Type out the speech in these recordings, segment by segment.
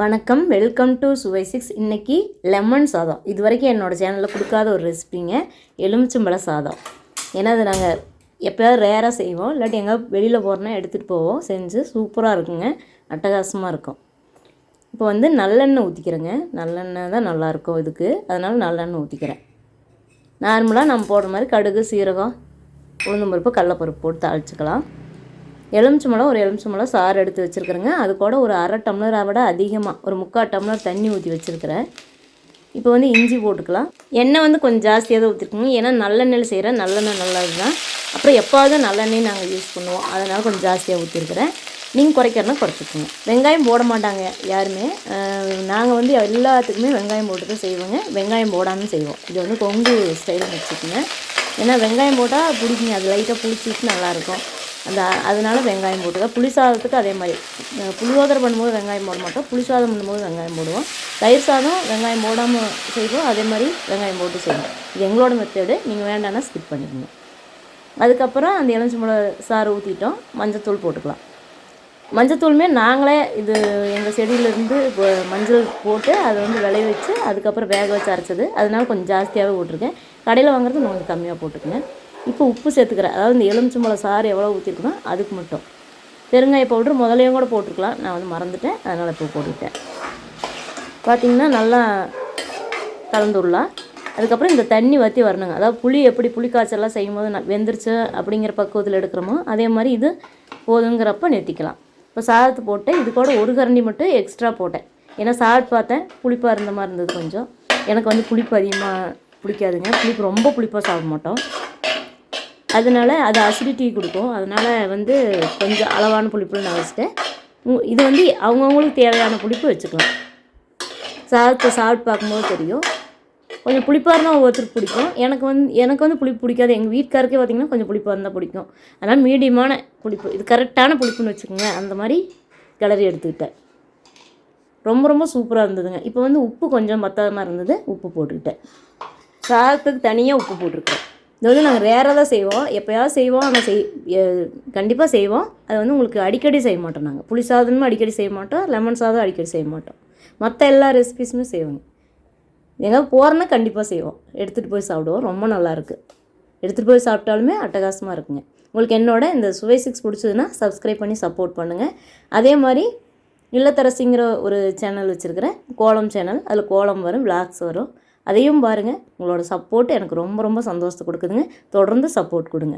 வணக்கம் welcome to சுவை six இன்றைக்கி லெமன் சாதம். இது வரைக்கும் என்னோடய சேனலில் கொடுக்காத ஒரு ரெசிபிங்க எலுமிச்சம்பழ சாதம். ஏன்னா அது நாங்கள் எப்போயாவது ரேராக செய்வோம். இல்லாட்டி எங்கே வெளியில் போகிறோன்னா எடுத்துகிட்டு போவோம். செஞ்சு சூப்பராக இருக்குங்க. அட்டகாசமாக இருக்கும். இப்போ வந்து நல்லெண்ணெய் ஊற்றிக்கிறேங்க நல்லெண்ணெய் தான் நல்லாயிருக்கும் இதுக்கு. அதனால் நல்லெண்ணெய் ஊற்றிக்கிறேன் நார்மலாக நம்ம போடுற மாதிரி கடுகு சீரகம் உளுந்தம்பருப்பு கடலப்பருப்பு போட்டு தாளிச்சுக்கலாம். எலுமிச்சம்பழம் ஒரு எலுமிச்சம்பழம் சாறு எடுத்து வச்சுருக்குறேங்க. அது கூட ஒரு அரை டம்ளரை விட அதிகமாக ஒரு முக்கால் டம்ளர் தண்ணி ஊற்றி வச்சுருக்கிறேன். இப்போ வந்து இஞ்சி போட்டுக்கலாம். எண்ணெய் வந்து கொஞ்சம் ஜாஸ்தியாக தான் ஊற்றிருக்குங்க ஏன்னா நல்லெண்ணெயில் செய்கிறேன் நல்லெண்ணெய் நல்லது தான் அப்புறம் எப்போதும் நல்லெண்ணெய் நாங்கள் யூஸ் பண்ணுவோம். அதனால் கொஞ்சம் ஜாஸ்தியாக ஊற்றிருக்கிறேன் நீங்கள் குறைக்கிறனா குறைச்சிக்கோங்க. வெங்காயம் போட மாட்டாங்க யாருமே. நாங்கள் வந்து எல்லாத்துக்குமே வெங்காயம் போட்டு தான் செய்வோங்க. வெங்காயம் போடாமல் செய்வோம். இது வந்து கொங்கு ஸ்டைலில் வச்சுக்கோங்க. ஏன்னா வெங்காயம் போட்டால் பிடிக்குங்க. அது லைட்டாக பிடிச்சிட்டு நல்லாயிருக்கும் அந்த அதனால வெங்காயம் போட்டுக்க. புளி சாதத்துக்கு அதே மாதிரி. புளியோதரை பண்ணும்போது வெங்காயம் போட மாட்டோம். புளி சாதம் பண்ணும்போது வெங்காயம் போடுவோம். தயிர் சாதம் வெங்காயம் போடாமல் செய்வோம். அதே மாதிரி வெங்காயம் போட்டு செய்வோம். இது எங்களோட மெத்தேடு நீங்கள் வேண்டாம்னா ஸ்கிப் பண்ணிக்கோங்க. அதுக்கப்புறம் அந்த எலுமிச்சம்பழ சாறு ஊற்றிட்டோம் மஞ்சத்தூள் போட்டுக்கலாம். மஞ்சத்தூளுமே நாங்களே இது எங்கள் செடியிலேருந்து இப்போ மஞ்சள் போட்டு அதை வந்து விளைய வச்சு அதுக்கப்புறம் வேக வச்சு அரைச்சது. அதனால கொஞ்சம் ஜாஸ்தியாகவே போட்டிருக்கேன். கடையில் வாங்குறது கொஞ்சம் கம்மியாக போட்டுக்கங்க. இப்போ உப்பு சேர்த்துக்கிறேன். அதாவது இந்த எலுமிச்சம்பழம் சாறு எவ்வளோ ஊற்றிருக்கணும் அதுக்கு மட்டும். பெருங்காய பவுட்ரு முதலையும் கூட போட்டிருக்கலாம். நான் வந்து மறந்துட்டேன். அதனால் இப்போ போட்டுவிட்டேன் பார்த்திங்கன்னா நல்லா கலந்து விடலாம் அதுக்கப்புறம் இந்த தண்ணி வற்றி வரணுங்க. அதாவது புளி எப்படி புளி காய்ச்சலாம் செய்யும் போது நான் வெந்துருச்சு அப்படிங்கிற பக்குவத்தில் எடுக்கிறோமோ அதே மாதிரி இது போதுங்கிறப்ப நிறுத்திக்கலாம். இப்போ சாதத்தை போட்டு இது கூட ஒரு கரண்டி மட்டும் எக்ஸ்ட்ரா போட்டேன். ஏன்னா சாப்பிட்டு பார்த்தேன். புளிப்பாக இருந்த மாதிரி இருந்தது கொஞ்சம். எனக்கு வந்து புளிப்பு அதிகமாக பிடிக்காதுங்க புளிப்பு ரொம்ப புளிப்பாக சாப்பிட மாட்டோம். அதனால அது அசிடிட்டி கொடுக்கும். அதனால் வந்து கொஞ்சம் அளவான புளிப்பு நான் வச்சுட்டேன். இது வந்து அவங்கவுங்களுக்கு தேவையான புளிப்பு வச்சுக்கலாம். சாதத்தை சாப்பிட்டு பார்க்கும்போது தெரியும். கொஞ்சம் புளிப்பாக இருந்தால் ஒவ்வொருத்தருக்கு பிடிக்கும். எனக்கு வந்து எனக்கு வந்து புளிப்பு பிடிக்காது. எங்கள் வீட்டுக்காருக்கே பார்த்திங்கன்னா கொஞ்சம் புளிப்பாக இருந்தால் பிடிக்கும். அதனால் மீடியமான புளிப்பு இது கரெக்டான புளிப்புன்னு வச்சுக்கோங்க. அந்த மாதிரி கிளறி எடுத்துக்கிட்டேன். ரொம்ப ரொம்ப சூப்பராக இருந்ததுங்க. இப்போ வந்து உப்பு கொஞ்சம் பத்தாதமாக மாதிரி இருந்தது. உப்பு போட்டுக்கிட்டேன். சாதத்துக்கு தனியாக உப்பு போட்டிருக்கேன் இது வந்து நாங்கள் ரேராக தான் செய்வோம். எப்போயாவது செய்வோம். ஆனால் செய் கண்டிப்பாக செய்வோம். அது வந்து உங்களுக்கு அடிக்கடி செய்ய மாட்டோம் நாங்கள் புளி சாதமும் அடிக்கடி செய்ய மாட்டோம். லெமன் சாதம் அடிக்கடி செய்ய மாட்டோம். மற்ற எல்லா ரெசிபிஸுமே செய்வோங்க. எங்கேயாவது போகிறோன்னா கண்டிப்பாக செய்வோம். எடுத்துகிட்டு போய் சாப்பிடுவோம். ரொம்ப நல்லாயிருக்கு எடுத்துகிட்டு போய் சாப்பிட்டாலுமே அட்டகாசமாக இருக்குங்க. உங்களுக்கு என்னோட இந்த சுவை சிக்ஸ் பிடிச்சதுன்னா சப்ஸ்கிரைப் பண்ணி சப்போர்ட் பண்ணுங்கள் அதே மாதிரி இல்லத்தரசிங்கிற ஒரு சேனல் வச்சுருக்கிறேன். கோலம் சேனல் அதில் கோலம் வரும் விளாக்ஸ் வரும். அதையும் பாருங்கள் உங்களோட சப்போர்ட் எனக்கு ரொம்ப ரொம்ப சந்தோஷத்தை கொடுக்குதுங்க. தொடர்ந்து சப்போர்ட் கொடுங்க.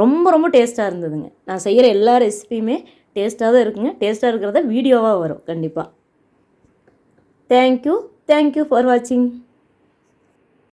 ரொம்ப ரொம்ப டேஸ்ட்டாக இருந்ததுங்க. நான் செய்கிற எல்லா ரெசிபியுமே டேஸ்ட்டாக தான் இருக்குங்க. டேஸ்ட்டாக இருக்கிறத வீடியோவாக வரும் கண்டிப்பாக தேங்க்யூ தேங்க்யூ ஃபார் வாட்சிங்